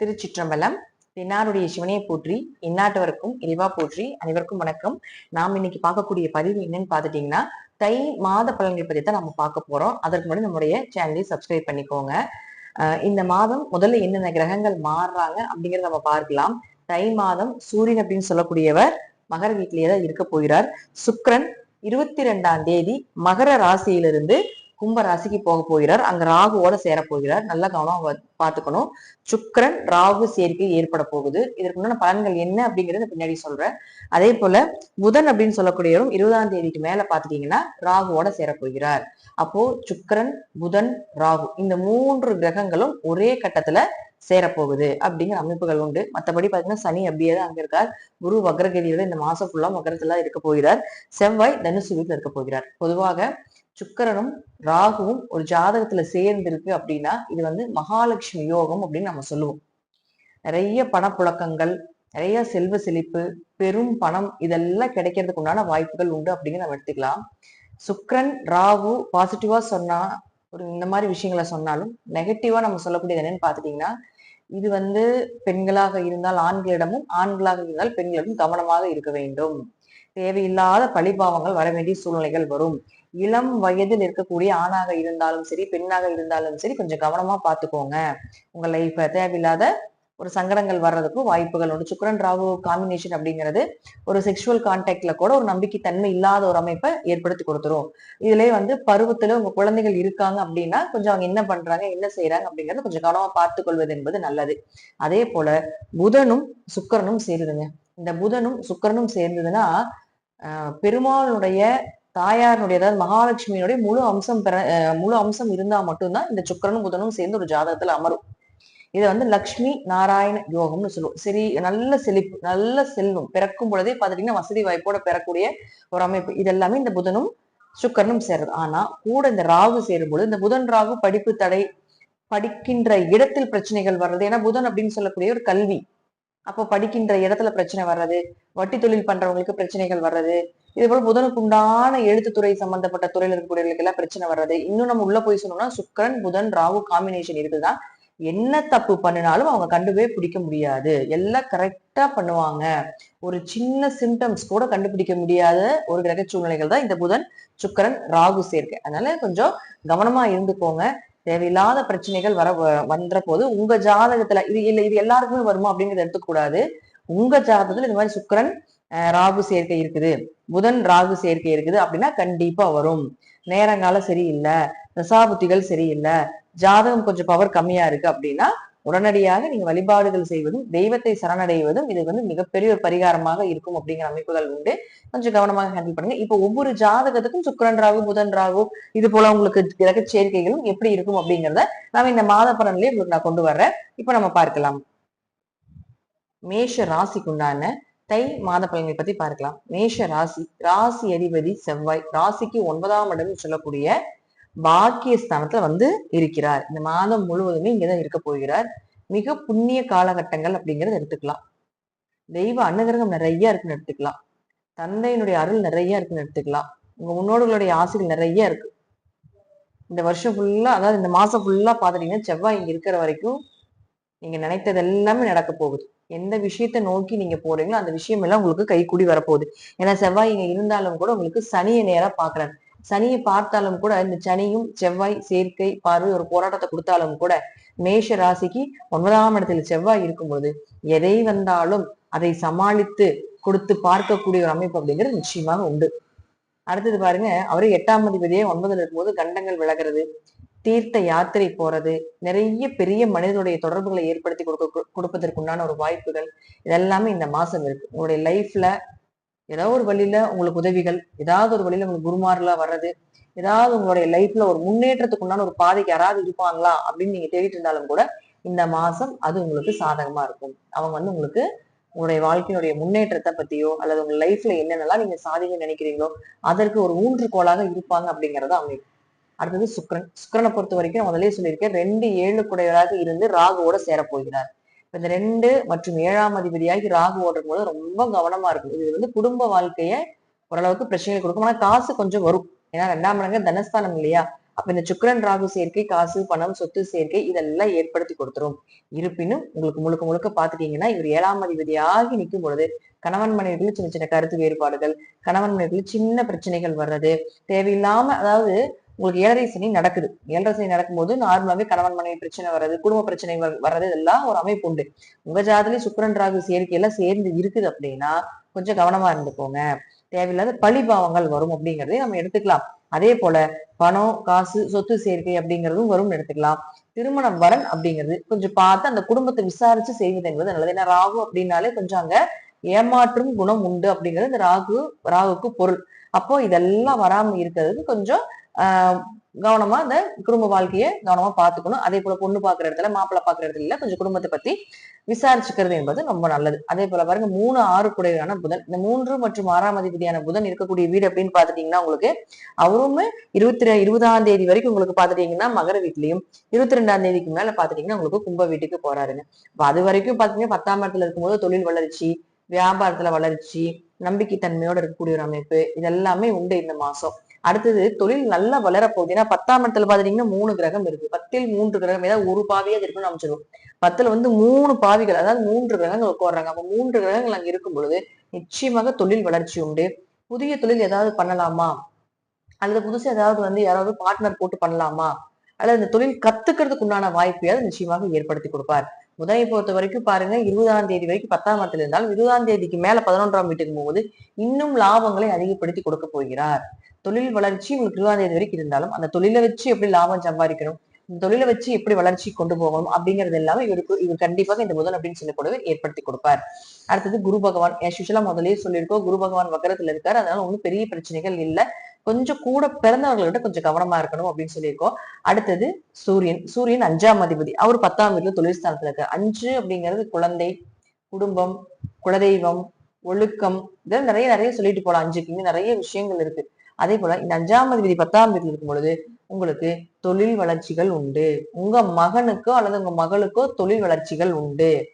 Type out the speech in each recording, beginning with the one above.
திருச்சிற்றம்பலம். தென்னாருடைய சிவனையை போற்றி இந்நாட்டவருக்கும் இறைவா போற்றி அனைவருக்கும் வணக்கம். நாம் இன்னைக்கு பார்க்கக்கூடிய பதிவு என்னன்னு பார்த்துட்டீங்கன்னா தை மாத பலன்கள் பற்றி தான் நம்ம பார்க்க போறோம். அதற்கு முன்னாடி நம்முடைய சேனலை சப்ஸ்கிரைப் பண்ணிக்கோங்க. அஹ் இந்த மாதம் முதல்ல என்னென்ன கிரகங்கள் மாறுறாங்க அப்படிங்கறத நம்ம பார்க்கலாம். தை மாதம் சூரியன் அப்படின்னு சொல்லக்கூடியவர் மகர வீட்டிலேயே தான் இருக்க போகிறார். சுக்ரன் இருபத்தி ரெண்டாம் தேதி மகர ராசியிலிருந்து கும்ப ராசிக்கு போக போகிறார். அங்க ராகுவோட சேர போகிறார். நல்லா கவனம் பார்த்துக்கணும். சுக்கிரன் ராகு சேர்க்கை ஏற்பட போகுது. இதற்கு முன்னாடி பலன்கள் என்ன அப்படிங்கறத பின்னாடி சொல்றேன். அதே போல புதன் அப்படின்னு சொல்லக்கூடியவரும் இருபதாம் தேதிக்கு மேல பாத்துட்டீங்கன்னா ராகுவோட சேர போகிறார். அப்போ சுக்கரன் புதன் ராகு இந்த மூன்று கிரகங்களும் ஒரே கட்டத்துல சேரப்போகுது அப்படிங்கிற அமைப்புகள் உண்டு. மத்தபடி பாத்தீங்கன்னா சனி அப்படியே தான் அங்க இருக்கார். குரு வக்ரகிரியோட இந்த மாசம் ஃபுல்லா மகரத்துல இருக்க போகிறார். செவ்வாய் தனுசு வீட்டுல இருக்க போகிறார். பொதுவாக சுக்கரனும் ராகுவும் ஒரு ஜாதகத்துல சேர்ந்திருக்கு அப்படின்னா இது வந்து மகாலட்சுமி யோகம் அப்படின்னு நம்ம சொல்லுவோம். நிறைய பணப்புழக்கங்கள் நிறைய செல்வ செழிப்பு பெரும் பணம் இதெல்லாம் கிடைக்கிறதுக்கு உண்டான வாய்ப்புகள் உண்டு அப்படின்னு நம்ம எடுத்துக்கலாம். சுக்ரன் ராகு பாசிட்டிவா சொன்னா ஒரு இந்த மாதிரி விஷயங்களை சொன்னாலும் நெகட்டிவா நம்ம சொல்லக்கூடியது என்னன்னு பாத்துட்டீங்கன்னா இது வந்து பெண்களாக இருந்தால் ஆண்களிடமும் ஆண்களாக இருந்தால் பெண்களிடம் கவனமாக இருக்க வேண்டும். தேவையில்லாத பழிபாவங்கள் வர வேண்டிய சூழ்நிலைகள் வரும். இளம் வயதில் இருக்கக்கூடிய ஆணாக இருந்தாலும் சரி பெண்ணாக இருந்தாலும் சரி கொஞ்சம் கவனமா பாத்துக்கோங்க உங்க லைஃப தேவையில்லாத ஒரு சங்கடங்கள் வர்றதுக்கு வாய்ப்புகள் உண்டு. சுக்கரன் ராகு காம்பினேஷன் அப்படிங்கிறது ஒரு செக்ஷுவல் கான்டாக்ட்ல கூட ஒரு நம்பிக்கை தன்மை இல்லாத ஒரு அமைப்பை ஏற்படுத்தி கொடுத்துரும். இதுலயே வந்து பருவத்துல உங்க குழந்தைகள் இருக்காங்க அப்படின்னா கொஞ்சம் அவங்க என்ன பண்றாங்க என்ன செய்யறாங்க அப்படிங்கறத கொஞ்சம் கவனமா பார்த்து கொள்வது என்பது நல்லது. அதே போல புதனும் சுக்கரனும் சேருதுங்க இந்த புதனும் சுக்கரனும் சேர்ந்ததுன்னா பெருமாளுடைய தாயாருடைய அதாவது மகாலட்சுமியினுடைய முழு அம்சம் பெற முழு அம்சம் இருந்தா மட்டும்தான் இந்த சுக்கரனும் புதனும் சேர்ந்து ஒரு ஜாதகத்துல அமரும். இதை வந்து லக்ஷ்மி நாராயண யோகம்னு சொல்லுவோம். சரி நல்ல செழிப்பு நல்ல செல்வம். பிறக்கும் பொழுதே பாத்துட்டீங்கன்னா வசதி வாய்ப்போட பெறக்கூடிய ஒரு அமைப்பு. இதெல்லாமே இந்த புதனும் சுக்கரனும் சேருது ஆனா கூட இந்த ராகு சேரும்போது இந்த புதன் ராகு படிப்பு தடை படிக்கின்ற இடத்தில் பிரச்சனைகள் வர்றது. ஏன்னா புதன் அப்படின்னு சொல்லக்கூடிய ஒரு கல்வி. அப்போ படிக்கின்ற இடத்துல பிரச்சனை வர்றது. வட்டி தொழில் பண்றவங்களுக்கு பிரச்சனைகள் வர்றது. இது போல புதனுக்கு உண்டான எழுத்துத்துறை சம்பந்தப்பட்ட துறையில இருக்கக்கூடியவர்களுக்கு எல்லாம் பிரச்சனை வர்றது. இன்னும் நம்ம உள்ள போய் சொன்னோம்னா சுக்கிரன் புதன் ராகு காம்பினேஷன் இருக்குதுதான் என்ன தப்பு பண்ணினாலும் அவங்க கண்டுபே பிடிக்க முடியாது. எல்லாம் கரெக்டா பண்ணுவாங்க. ஒரு சின்ன சிம்டம்ஸ் கூட கண்டுபிடிக்க முடியாத ஒரு கிரக சூழ்நிலைகள் தான் இந்த புதன் சுக்கிரன் ராகு சேர்க்கை. அதனால கொஞ்சம் கவனமா இருந்துக்கோங்க. தேவையில்லாத பிரச்சனைகள் வர வந்த போது உங்க ஜாதகத்துல இது இல்ல இது எல்லாருக்குமே வருமா அப்படிங்கறத எடுத்துக்கூடாது உங்க ஜாதகத்துல இந்த மாதிரி சுக்கரன் ராகு சேர்க்கை இருக்குது. புதன் ராகு சேர்க்கை இருக்குது அப்படின்னா கண்டிப்பா வரும். நேரங்காலம் சரியில்லை. தசாபுத்திகள் சரியில்லை. ஜாதகம் கொஞ்சம் பவர் கம்மியா இருக்கு அப்படின்னா உடனடியாக நீங்க வழிபாடுகள் செய்வதும் தெய்வத்தை சரணடைவதும் இது வந்து மிகப்பெரிய ஒரு பரிகாரமாக இருக்கும் அப்படிங்கிற அமைப்புகள் உண்டு. கொஞ்சம் கவனமாக ஹேண்டில் பண்ணுங்க. இப்போ ஒவ்வொரு ஜாதகத்துக்கும் சுக்கரன் ராகு புதன் ராகு இது போல உங்களுக்கு கிரக சேர்க்கைகளும் எப்படி இருக்கும் அப்படிங்கிறத நாம இந்த மாத பலன்லயே உங்களுக்கு நான் கொண்டு வர்றேன். இப்போ நம்ம பார்க்கலாம். மேஷ ராசிக்குண்டான தை மாத பலன்களை பத்தி பார்க்கலாம். மேஷ ராசி ராசி அதிபதி செவ்வாய். ராசிக்கு ஒன்பதாம் இடம் சொல்லக்கூடிய பாக்கியஸ்தானத்துல வந்து இருக்கிறார். இந்த மாதம் முழுவதுமே இங்கதான் இருக்க போகிறார். மிக புண்ணிய காலகட்டங்கள் அப்படிங்கறத எடுத்துக்கலாம். தெய்வ அனுகிரகம் நிறைய இருக்குன்னு எடுத்துக்கலாம். தந்தையினுடைய அருள் நிறைய இருக்குன்னு எடுத்துக்கலாம். உங்க முன்னோர்களுடைய ஆசைகள் நிறைய இருக்கு. இந்த வருஷம் ஃபுல்லா அதாவது இந்த மாசம் ஃபுல்லா பாத்துட்டீங்கன்னா செவ்வாய் இங்க இருக்கிற வரைக்கும் நீங்க நினைத்தது எல்லாமே நடக்க போகுது. எந்த விஷயத்தை நோக்கி நீங்க போறீங்களோ அந்த விஷயம் எல்லாம் உங்களுக்கு கைக்கூடி வரப்போகுது. ஏன்னா செவ்வாய் இங்க இருந்தாலும் கூட உங்களுக்கு சனியை நேரா பாக்குறாரு சனியை பார்த்தாலும் கூட இந்த சனியும் செவ்வாய் சேர்க்கை பார்வை ஒரு போராட்டத்தை கொடுத்தாலும் கூட மேஷ ராசிக்கு ஒன்பதாம் இடத்துல செவ்வாய் இருக்கும்போது எதை வந்தாலும் அதை சமாளித்து கொடுத்து பார்க்கக்கூடிய ஒரு அமைப்பு அப்படிங்கிறது நிச்சயமாக உண்டு. அடுத்தது பாருங்க அவரே எட்டாம் அதிபதியே ஒன்பதுல இருக்கும்போது கண்டங்கள் விலகிறது. தீர்த்த யாத்திரை போறது நிறைய பெரிய மனிதனுடைய தொடர்புகளை ஏற்படுத்தி கொடுக்க கொடுப்பதற்குண்டான ஒரு வாய்ப்புகள் இதெல்லாமே இந்த மாசம் இருக்கு. உங்களுடைய லைஃப்ல ஏதாவது ஒரு வழியில உங்களுக்கு உதவிகள் ஏதாவது ஒரு வழியில உங்களுக்கு குருமார்களா வர்றது ஏதாவது உங்களுடைய லைஃப்ல ஒரு முன்னேற்றத்துக்கு உண்டான ஒரு பாதைக்கு யாராவது இருப்பாங்களா அப்படின்னு நீங்க தேடிட்டு இருந்தாலும் கூட இந்த மாசம் அது உங்களுக்கு சாதகமா இருக்கும். அவங்க வந்து உங்களுக்கு உங்களுடைய வாழ்க்கையினுடைய முன்னேற்றத்தை பத்தியோ அல்லது உங்க லைஃப்ல என்னென்னலாம் நீங்க சாதிக்க நினைக்கிறீங்களோ அதற்கு ஒரு ஊன்றுகோலாக இருப்பாங்க அப்படிங்கறத அமைப்பு அடுத்தது சுக்ரன் சுக்கிரனை. பொறுத்த வரைக்கும் முதலே சொல்லியிருக்கேன் ரெண்டு ஏழு குடையவராக இருந்து ராகுவோட சேரப்போகிறார். இந்த ரெண்டு மற்றும் ஏழாம் அதிபதியாகி ராகு ஓடும் போது ரொம்ப கவனமா இருக்கும் இது வந்து குடும்ப வாழ்க்கைய ஓரளவுக்கு பிரச்சனைகள் கொடுக்கும். ஆனா காசு கொஞ்சம் வரும். ஏன்னா ரெண்டாம் இடங்க தனஸ்தானம் இல்லையா? அப்ப இந்த சுக்கரன் ராகு சேர்க்கை காசு பணம் சொத்து சேர்க்கை இதெல்லாம் ஏற்படுத்தி கொடுத்துரும். இருப்பினும் உங்களுக்கு முழுக்க முழுக்க பாத்துட்டீங்கன்னா இவர் ஏழாம் அதிபதியாகி நிற்கும் பொழுது கணவன் மனைவிக்குள்ள சின்ன சின்ன கருத்து வேறுபாடுகள் கணவன் மனைவிக்குள்ள சின்ன பிரச்சனைகள் வர்றது தேவையில்லாம அதாவது உங்களுக்கு ஏழரை சனி நடக்குது. ஏழரை சனி நடக்கும்போது நார்மலாவே கணவன் மனைவி பிரச்சனை வர்றது குடும்ப பிரச்சனை வர்றது இதெல்லாம் ஒரு அமைப்பு உண்டு. உங்க ஜாதலே சுக்கரன் ராகு சேர்க்கை எல்லாம் சேர்ந்து இருக்குது அப்படின்னா கொஞ்சம் கவனமா இருந்துக்கோங்க. தேவையில்லாத பழிபாவங்கள் வரும் அப்படிங்கறதே நம்ம எடுத்துக்கலாம். அதே போல பணம் காசு சொத்து சேர்க்கை அப்படிங்கிறதும் வரும்னு எடுத்துக்கலாம். திருமணம் வரன் அப்படிங்கிறது கொஞ்சம் பார்த்து அந்த குடும்பத்தை விசாரிச்சு செய்வது என்பது நல்லது. ஏன்னா ராகு அப்படின்னாலே கொஞ்சம் அங்க ஏமாற்றும் குணம் உண்டு அப்படிங்கிறது இந்த ராகு ராகுக்கு பொருள். அப்போ இதெல்லாம் வராம இருக்கிறதுக்கு கொஞ்சம் ஆஹ் கவனமா இந்த குடும்ப வாழ்க்கையை கவனமா பாத்துக்கணும் அதே போல பொண்ணு பாக்குற இடத்துல மாப்பிள்ளை பாக்குற இடத்துல கொஞ்சம் குடும்பத்தை பத்தி விசாரிச்சுக்கிறது என்பது ரொம்ப நல்லது. அதே போல பாருங்க மூணு ஆறு குடையான புதன். இந்த மூன்று மற்றும் ஆறாம் அதிபதியான புதன் இருக்கக்கூடிய வீடு அப்படின்னு பாத்துட்டீங்கன்னா உங்களுக்கு அவருமே இருபத்தி இருபதாம் தேதி வரைக்கும் உங்களுக்கு பாத்துட்டீங்கன்னா மகர வீட்லயும் இருபத்தி ரெண்டாம் தேதிக்கு மேல பாத்துட்டீங்கன்னா உங்களுக்கு கும்ப வீட்டுக்கு போறாருங்க. அது வரைக்கும் பாத்தீங்கன்னா பத்தாம் இடத்துல இருக்கும்போது தொழில் வளர்ச்சி வியாபாரத்துல வளர்ச்சி நம்பிக்கை தன்மையோட இருக்கக்கூடிய ஒரு அமைப்பு இதெல்லாமே உண்டு இந்த மாசம். அடுத்தது தொழில் நல்லா வளர ஏன்னா பத்தாம் இடத்துல பாத்தீங்கன்னா மூணு கிரகம் இருக்கு. பத்தில் மூன்று கிரகம். ஏதாவது ஒரு பாவியா இருக்குன்னு அமைச்சிடும் பத்துல வந்து மூணு பாவிகள் அதாவது மூன்று கிரகங்கள் உட்காடுறாங்க அப்ப மூன்று கிரகங்கள் அங்க இருக்கும் பொழுது நிச்சயமாக தொழில் வளர்ச்சி உண்டு. புதிய தொழில் ஏதாவது பண்ணலாமா? அல்லது புதுசா ஏதாவது வந்து யாராவது பார்ட்னர் போட்டு பண்ணலாமா? அல்லது இந்த தொழில் கத்துக்கிறதுக்கு உண்டான வாய்ப்பையாவது நிச்சயமாக ஏற்படுத்தி கொடுப்பார். முதலை பொறுத்த வரைக்கும் பாருங்க இருபதாம் தேதி வரைக்கும் பத்தாம் இடத்துல இருந்தாலும் இருபதாம் தேதிக்கு மேல பதினொன்றாம் வீட்டுக்கு போகும்போது இன்னும் லாபங்களை அதிகப்படுத்தி கொடுக்க போகிறார். தொழில் வளர்ச்சி உங்களுக்கு இருபதாம் தேதி வரைக்கும் இருந்தாலும் அந்த தொழிலை வச்சு எப்படி லாபம் சம்பாதிக்கணும் இந்த தொழிலை வச்சு எப்படி வளர்ச்சி கொண்டு போகணும் அப்படிங்கிறது எல்லாமே இவருக்கு இவர் கண்டிப்பாக இந்த புதன் அப்படின்னு சொல்லக்கூடவே ஏற்படுத்தி கொடுப்பார். அடுத்தது குரு பகவான் யூஸ்வலா முதலே சொல்லியிருக்கோம் குரு பகவான் வக்கரத்துல இருக்காரு அதனால ஒன்றும் பெரிய பிரச்சனைகள் இல்லை. கொஞ்சம் கூட பிறந்தவர்கள்ட்ட கொஞ்சம் கவனமா இருக்கணும் அப்படின்னு சொல்லியிருக்கோம். அடுத்தது சூரியன். சூரியன் அஞ்சாம் அதிபதி. அவர் பத்தாம் வீட்டுல தொழில் ஸ்தானத்துல அஞ்சு அப்படிங்கிறது குழந்தை குடும்பம் குலதெய்வம் ஒழுக்கம். இதெல்லாம் நிறைய நிறைய சொல்லிட்டு போலாம். அஞ்சுக்கு நிறைய விஷயங்கள் இருக்கு. அதே போல இந்த அஞ்சாம் அதிபதி பத்தாம் வீட்டில் இருக்கும் பொழுது உங்களுக்கு தொழில் வளர்ச்சிகள் உண்டு. உங்க மகனுக்கோ அல்லது உங்க மகளுக்கோ தொழில் வளர்ச்சிகள் உண்டு.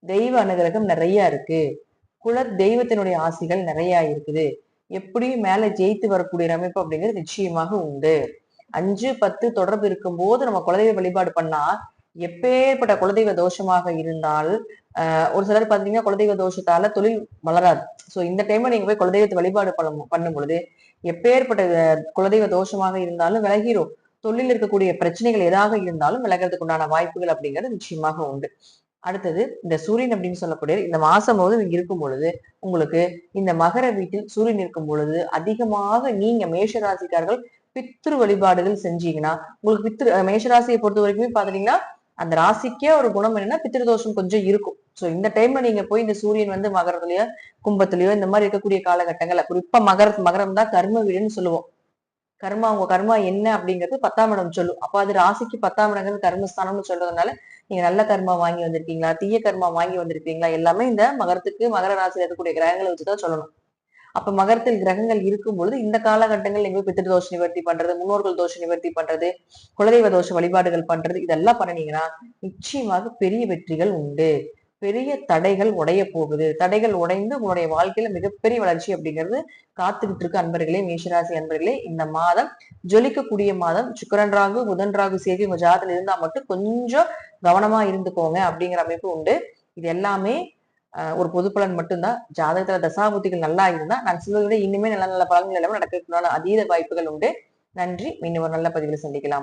தெய்வ அனுகிரகம் நிறைய இருக்கு. குல தெய்வத்தினுடைய ஆசைகள் நிறைய இருக்குது. எப்படியும் மேல ஜெயித்து வரக்கூடிய அமைப்பு அப்படிங்கிறது நிச்சயமாக உண்டு. அஞ்சு பத்து தொடர்பு இருக்கும் போது நம்ம குலதெய்வ வழிபாடு பண்ணா எப்பேற்பட்ட குலதெய்வ தோஷமாக இருந்தால் ஆஹ் ஒரு சிலர் பாத்தீங்கன்னா குலதெய்வ தோஷத்தால தொழில் வளராது. சோ இந்த டைம்ல நீங்க போய் குலதெய்வத்தை வழிபாடு பண்ணும் பண்ணும் பொழுது எப்பேற்பட்ட குலதெய்வ தோஷமாக இருந்தாலும் விலகிரும். தொழில் இருக்கக்கூடிய பிரச்சனைகள் எதாக இருந்தாலும் விலகிறதுக்கு உண்டான வாய்ப்புகள் அப்படிங்கிறது நிச்சயமாக உண்டு. அடுத்தது இந்த சூரியன் அப்படின்னு சொல்லக்கூடிய இந்த மாசம் போது நீங்க இருக்கும் பொழுது உங்களுக்கு இந்த மகர வீட்டில் சூரியன் இருக்கும் பொழுது அதிகமாக நீங்க மேஷராசிக்காரர்கள் பித்ரு வழிபாடுகள் செஞ்சீங்கன்னா உங்களுக்கு பித்ரு மேஷராசியை பொறுத்த வரைக்குமே பாத்தீங்கன்னா அந்த ராசிக்கே ஒரு குணம் என்னன்னா பித்திருதோஷம் கொஞ்சம் இருக்கும். சோ இந்த டைம்ல நீங்க போய் இந்த சூரியன் வந்து மகரத்துலயோ கும்பத்திலயோ இந்த மாதிரி இருக்கக்கூடிய காலகட்டங்கள்ல குறிப்பா மகர மகரம் தான் கர்ம வீடுன்னு சொல்லுவோம். கர்மா உங்க கர்மா என்ன அப்படிங்கிறது பத்தாம் இடம் சொல்லும். அப்ப அது ராசிக்கு பத்தாம் இடங்கிறது கர்மஸ்தானம்னு சொல்றதுனால நீங்க நல்ல கர்மா வாங்கி வந்திருக்கீங்களா? தீய கர்மா வாங்கி வந்திருக்கீங்களா? எல்லாமே இந்த மகரத்துக்கு மகர ராசியில் இருக்கக்கூடிய கிரகங்களை வச்சுதான் சொல்லணும். அப்ப மகரத்தில் கிரகங்கள் இருக்கும் பொழுது இந்த காலகட்டங்கள் நீங்க பித்திரு தோஷ நிவர்த்தி பண்றது முன்னோர்கள் தோஷ நிவர்த்தி பண்றது குலதெய்வ தோஷ வழிபாடுகள் பண்றது இதெல்லாம் பண்ணீங்கன்னா நிச்சயமாக பெரிய வெற்றிகள் உண்டு. பெரிய தடைகள் உடைய போகுது. தடைகள் உடைந்து உங்களுடைய வாழ்க்கையில மிகப்பெரிய வளர்ச்சி அப்படிங்கிறது காத்துக்கிட்டு இருக்கு அன்பர்களே மேஷராசி அன்பர்களே. இந்த மாதம் ஜொலிக்கக்கூடிய மாதம் சுக்கரன் ராகு புதன் ராகு சேர்த்து உங்க ஜாதத்துல இருந்தா மட்டும் கொஞ்சம் கவனமா இருந்துக்கோங்க அப்படிங்கிற அமைப்பு உண்டு. இது எல்லாமே ஒரு பொது பலன் மட்டும்தான். ஜாதகத்துல தசாபுத்திகள் நல்லா இருந்தா நான் சொல்வதை விட இனிமே நல்ல நல்ல பலன்கள் எல்லாமே நடக்கிறதுனால அதீத வாய்ப்புகள் உண்டு. நன்றி. மீண்டும் ஒரு நல்ல பதிவில் சந்திக்கலாம்.